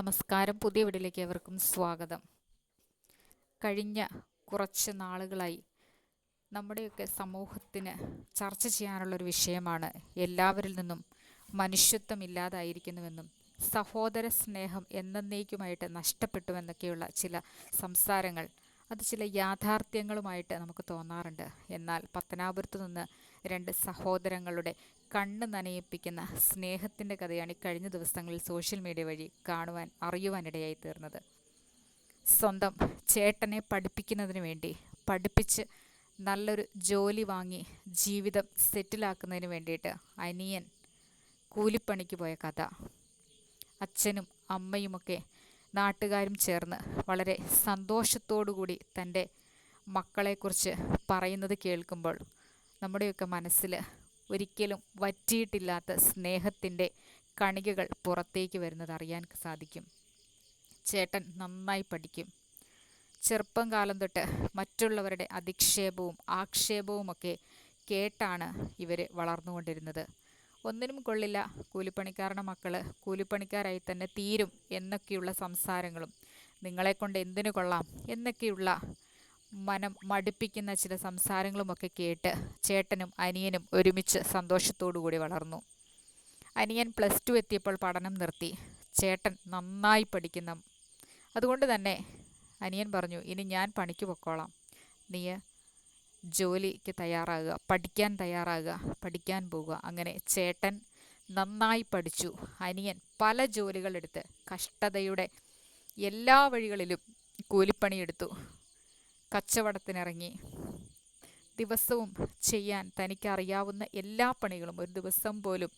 നമസ്കാരം. പുതിയ വീഡിയോയിലേക്ക് ഏവർക്കും സ്വാഗതം. കഴിഞ്ഞ കുറച്ച് നാളുകളായി നമ്മുടെയൊക്കെ സമൂഹത്തിന് ചർച്ച ചെയ്യാനുള്ളൊരു വിഷയമാണ് എല്ലാവരിൽ നിന്നും മനുഷ്യത്വം ഇല്ലാതായിരിക്കുന്നുവെന്നും സഹോദര സ്നേഹം എന്നേക്കുമായിട്ട് നഷ്ടപ്പെട്ടുവെന്നൊക്കെയുള്ള ചില സംസാരങ്ങൾ അത് ചില യാഥാർത്ഥ്യങ്ങളുമായിട്ട് നമുക്ക് തോന്നാറുണ്ട്. എന്നാൽ പത്തനാപുരത്ത് നിന്ന് രണ്ട് സഹോദരങ്ങളുടെ കണ്ണ് നനയിപ്പിക്കുന്ന സ്നേഹത്തിന്റെ കഥയാണ് ഈ കഴിഞ്ഞ ദിവസങ്ങളിൽ സോഷ്യൽ മീഡിയ വഴി കാണുവാൻ അറിയുവാനിടയായി തീർന്നത്. സ്വന്തം ചേട്ടനെ പഠിപ്പിക്കുന്നതിന് വേണ്ടി പഠിപ്പിച്ച് നല്ലൊരു ജോലി വാങ്ങി ജീവിതം സെറ്റിലാക്കുന്നതിന് വേണ്ടിയിട്ട് അനിയൻ കൂലിപ്പണിക്ക് പോയ കഥ. അച്ഛനും അമ്മയുമൊക്കെ നാട്ടുകാരും ചേർന്ന് വളരെ സന്തോഷത്തോടുകൂടി തന്റെ മക്കളെക്കുറിച്ച് പറയുന്നത് കേൾക്കുമ്പോൾ നമ്മുടെയൊക്കെ മനസ്സിൽ ഒരിക്കലും വറ്റിയിട്ടില്ലാത്ത സ്നേഹത്തിന്റെ കണികകൾ പുറത്തേക്ക് വരുന്നത് അറിയാൻ സാധിക്കും. ചേട്ടൻ നന്നായി പഠിക്കും. ചെറുപ്പം കാലം തൊട്ട് മറ്റുള്ളവരുടെ അധിക്ഷേപവും ആക്ഷേപവുമൊക്കെ കേട്ടാണ് ഇവർ വളർന്നുകൊണ്ടിരുന്നത്. ഒന്നിനും കൊള്ളില്ല കൂലിപ്പണിക്കാരുടെ മക്കൾ കൂലിപ്പണിക്കാരായി തന്നെ തീരും എന്നൊക്കെയുള്ള സംസാരങ്ങളും. നിങ്ങളെ കൊണ്ട് എന്തിനു കൊള്ളാം എന്നൊക്കെയുള്ള മനം മടുപ്പിക്കുന്ന ചില സംസാരങ്ങളുമൊക്കെ കേട്ട് ചേട്ടനും അനിയനും ഒരുമിച്ച് സന്തോഷത്തോടുകൂടി വളർന്നു. അനിയൻ പ്ലസ് ടു എത്തിയപ്പോൾ പഠനം നിർത്തി. ചേട്ടൻ നന്നായി പഠിക്കുന്ന. അതുകൊണ്ട് തന്നെ അനിയൻ പറഞ്ഞു ഇനി ഞാൻ പണിക്ക് പൊക്കോളാം. നീ ജോലിക്ക് തയ്യാറാകുക പഠിക്കാൻ തയ്യാറാകുക പഠിക്കാൻ പോവുക അങ്ങനെ ചേട്ടൻ നന്നായി പഠിച്ചു. അനിയൻ പല ജോലികളെടുത്ത് കഷ്ടതയുടെ എല്ലാ വഴികളിലും കൂലിപ്പണിയെടുത്തു. കച്ചവടത്തിനിറങ്ങി. ദിവസവും ചെയ്യാൻ തനിക്കറിയാവുന്ന എല്ലാ പണികളും ഒരു ദിവസം പോലും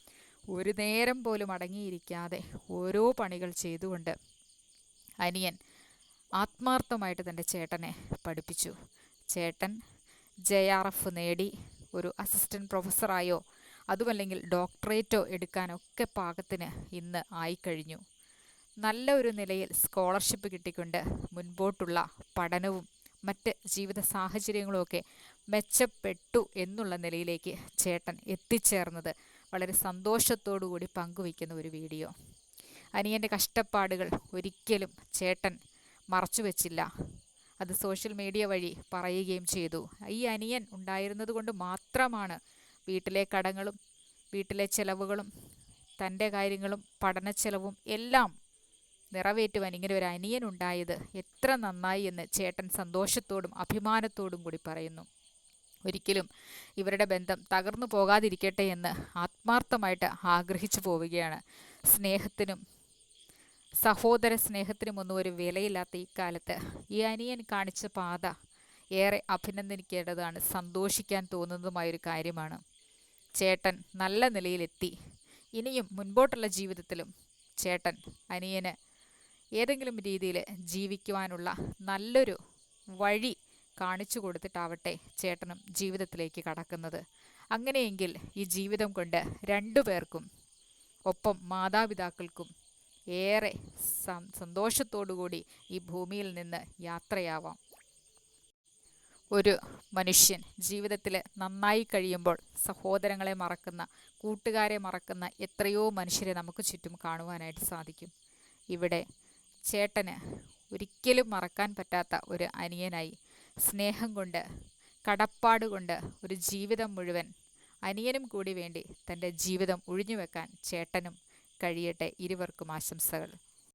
ഒരു നേരം പോലും അടങ്ങിയിരിക്കാതെ ഓരോ പണികൾ ചെയ്തുകൊണ്ട് അനിയൻ ആത്മാർത്ഥമായിട്ട് തന്റെ ചേട്ടനെ പഠിപ്പിച്ചു. ചേട്ടൻ ജെ ആർ എഫ് നേടി ഒരു അസിസ്റ്റന്റ് പ്രൊഫസറായോ അതുമല്ലെങ്കിൽ ഡോക്ടറേറ്റോ എടുക്കാനൊക്കെ പാകത്തിന് ഇന്ന് ആയിക്കഴിഞ്ഞു. നല്ല ഒരു നിലയിൽ സ്കോളർഷിപ്പ് കിട്ടിക്കൊണ്ട് മുൻപോട്ടുള്ള പഠനവും മറ്റ് ജീവിത സാഹചര്യങ്ങളുമൊക്കെ മെച്ചപ്പെട്ടു എന്നുള്ള നിലയിലേക്ക് ചേട്ടൻ എത്തിച്ചേർന്നത് വളരെ സന്തോഷത്തോടു കൂടി പങ്കുവയ്ക്കുന്ന ഒരു വീഡിയോ. അനിയന്റെ കഷ്ടപ്പാടുകൾ ഒരിക്കലും ചേട്ടൻ മറച്ചു വെച്ചില്ല അത് സോഷ്യൽ മീഡിയ വഴി പറയുകയും ചെയ്തു. ഈ അനിയൻ ഉണ്ടായിരുന്നത് കൊണ്ട് മാത്രമാണ് വീട്ടിലെ കടങ്ങളും വീട്ടിലെ ചെലവുകളും തന്റെ കാര്യങ്ങളും പഠന ചെലവും എല്ലാം നിറവേറ്റുവാൻ ഇങ്ങനെ ഒരു അനിയൻ ഉണ്ടായത് എത്ര നന്നായി എന്ന് ചേട്ടൻ സന്തോഷത്തോടും അഭിമാനത്തോടും കൂടി പറയുന്നു. ഒരിക്കലും ഇവരുടെ ബന്ധം തകർന്നു പോകാതിരിക്കട്ടെ എന്ന് ആത്മാർത്ഥമായിട്ട് ആഗ്രഹിച്ചു പോവുകയാണ്. സ്നേഹത്തിനും സഹോദര സ്നേഹത്തിന് മുന്നും ഒരു വിലയില്ലാത്ത ഈ കാലത്ത് ഈ അനിയൻ കാണിച്ച പാത ഏറെ അഭിനന്ദിക്കേണ്ടതാണ് സന്തോഷിക്കാൻ തോന്നുന്നതുമായൊരു കാര്യമാണ്. ചേട്ടൻ നല്ല നിലയിലെത്തി. ഇനിയും മുൻപോട്ടുള്ള ജീവിതത്തിലും ചേട്ടൻ അനിയന് ഏതെങ്കിലും രീതിയിൽ ജീവിക്കുവാനുള്ള നല്ലൊരു വഴി കാണിച്ചു കൊടുത്തിട്ടാവട്ടെ ചേട്ടനും ജീവിതത്തിലേക്ക് കടക്കുന്നത്. അങ്ങനെയെങ്കിൽ ഈ ജീവിതം കൊണ്ട് രണ്ടു പേർക്കും ഒപ്പം മാതാപിതാക്കൾക്കും ഏറെ സന്തോഷത്തോടുകൂടി ഈ ഭൂമിയിൽ നിന്ന് യാത്രയാവാം. ഒരു മനുഷ്യൻ ജീവിതത്തിൽ നന്നായി കഴിയുമ്പോൾ സഹോദരങ്ങളെ മറക്കുന്ന കൂട്ടുകാരെ മറക്കുന്ന എത്രയോ മനുഷ്യരെ നമുക്ക് ചുറ്റും കാണുവാനായിട്ട് സാധിക്കും. ഇവിടെ ചേട്ടന് ഒരിക്കലും മറക്കാൻ പറ്റാത്ത ഒരു അനിയനായി സ്നേഹം കൊണ്ട് കടപ്പാട് കൊണ്ട് ഒരു ജീവിതം മുഴുവൻ അനിയനും കൂടി വേണ്ടി തന്റെ ജീവിതം ഒഴിഞ്ഞു വെക്കാൻ ചേട്ടനും കഴിയട്ടെ. ഇരുവർക്കും ആശംസകൾ.